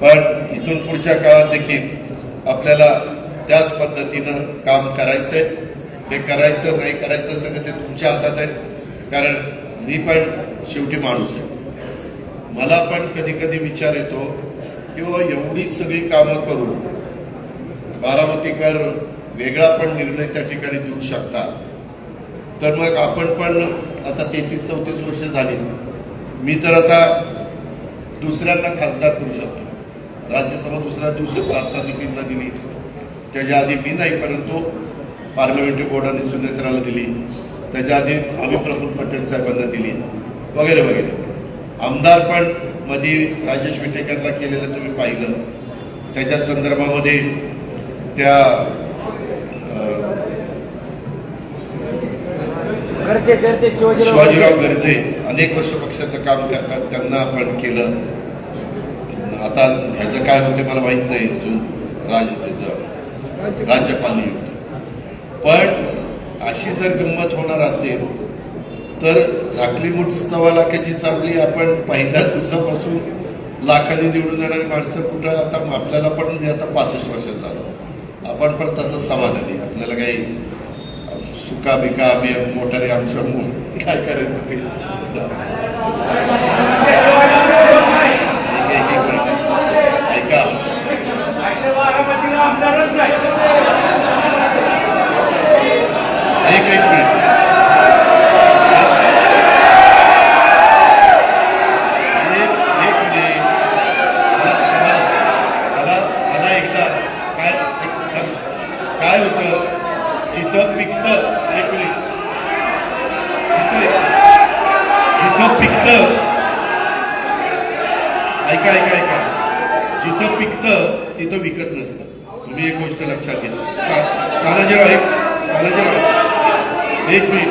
पण इथून पुढच्या काळात देखील आपल्याला त्याच पद्धतीनं काम करायचंय. ते करायचं नाही करायचं सगळं ते तुमच्या हातात आहे. कारण मी पण शेवटी माणूस आहे. मला पण कधी कधी विचार येतो की एवढी सगळी कामं करून बारामतीकर वेगळा पण निर्णय त्या ठिकाणी देऊ शकता. तर मग आपण पण आता तेहतीस चौतीस वर्ष झाली. मी तर आता दुसऱ्यांना खासदार करू शकतो. राज्यसभा दुसऱ्या शकतो आता नितीनला दिली. त्याच्या आधी मी नाही परंतु पार्लमेंटरी बोर्डाने सुनेत्राला दिली. त्याच्या आधी आम्ही प्रफुल्ल पटेल साहेबांना दिली. वगैरे वगैरे. आमदार पण मध्ये राजेश विटेकरला केलेलं तुम्ही पाहिलं. त्याच्या संदर्भामध्ये त्या शिवाजीराव गर्जे अनेक वर्ष पक्षाचं काम करतात त्यांना आपण केलं. आता ह्याचं काय होते मला माहीत नाही अजून. राज राज्यपाल नियुक्त. पण अशी जर गंमत होणार असेल तर झाकली मुठ सव्वा लाखाची चांगली आपण पहिल्या दिवसापासून लाखाने निवडून येणारी माणसं कुठं आता आपल्याला पण म्हणजे आता पासष्ट वर्षात झालं. आपण पण तसंच समाधानी. आपल्याला काही सुका बिका आम्ही मोटारी आमच्या काय करायचं ते एक- एक- एक मिनिट. ऐका एक एक मिनिट एक एक मिनिट मला मला मला एकदा काय एक- काय होतं जिथं पिकतं एक मिनिट. पिकतं. ऐका ऐका ऐका. जिथं पिकतं तिथं विकत नसतं. तुम्ही एक गोष्ट लक्षात घ्या ता- तानाजीराव एक तानाजीराव एक मिनिट.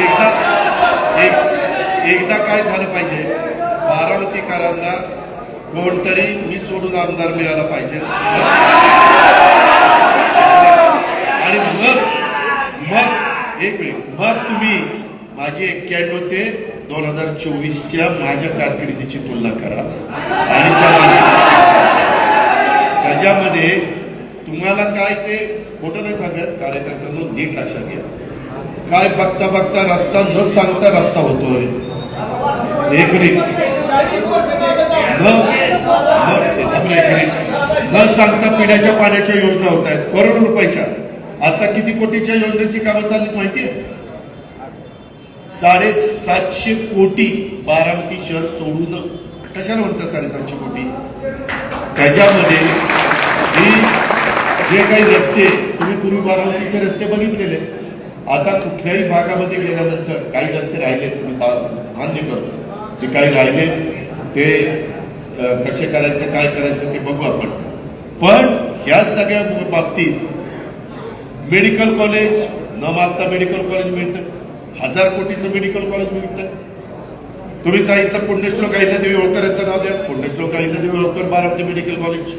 एकदा एक एकदा काय झालं पाहिजे? बारामतीकरांना कोणतरी मी सोडून आमदार मिळाला पाहिजे. आणि मग मग एक मिनिट. मग तुम्ही माझी एक्क्याण्णव ते दोन हजार चोवीसच्या माझ्या कारकिर्दीची तुलना करा. आणि त्या राज्यामध्ये तुम्हाला काय ते खोटं नाही सांगत कार्यकर्त्यांना नीट लक्षात घ्या. काय बघता बघता रस्ता न सांगता रस्ता होतोय. एक मिनिट. न सांगता पिण्याच्या पाण्याच्या योजना होत आहेत. करोड रुपयाच्या. आता किती कोटीच्या योजनेची कामं चालली माहितीये? साडेसातशे कोटी बारामती शहर सोडून. कशाला म्हणतात साडेसातशे कोटी? त्याच्यामध्ये जे काही रस्ते तुम्ही पूर्वी बारामतीचे रस्ते बघितलेले आता कुठल्याही भागामध्ये गेल्यानंतर काही रस्ते राहिले मी मान्य करतो. ते काही राहिले ते कसे करायचे काय करायचं ते बघू आपण. पण ह्या सगळ्या बाबतीत मेडिकल कॉलेज न मागता मेडिकल कॉलेज मिळतं. हजार कोटीचं मेडिकल कॉलेज मिळतं. तुम्ही सांगितलं पुण्यश्लोक अहिल्यादेवी होळकर यांचं नाव द्या. Punyashlok Ahilyadevi Holkar Baramati medical college.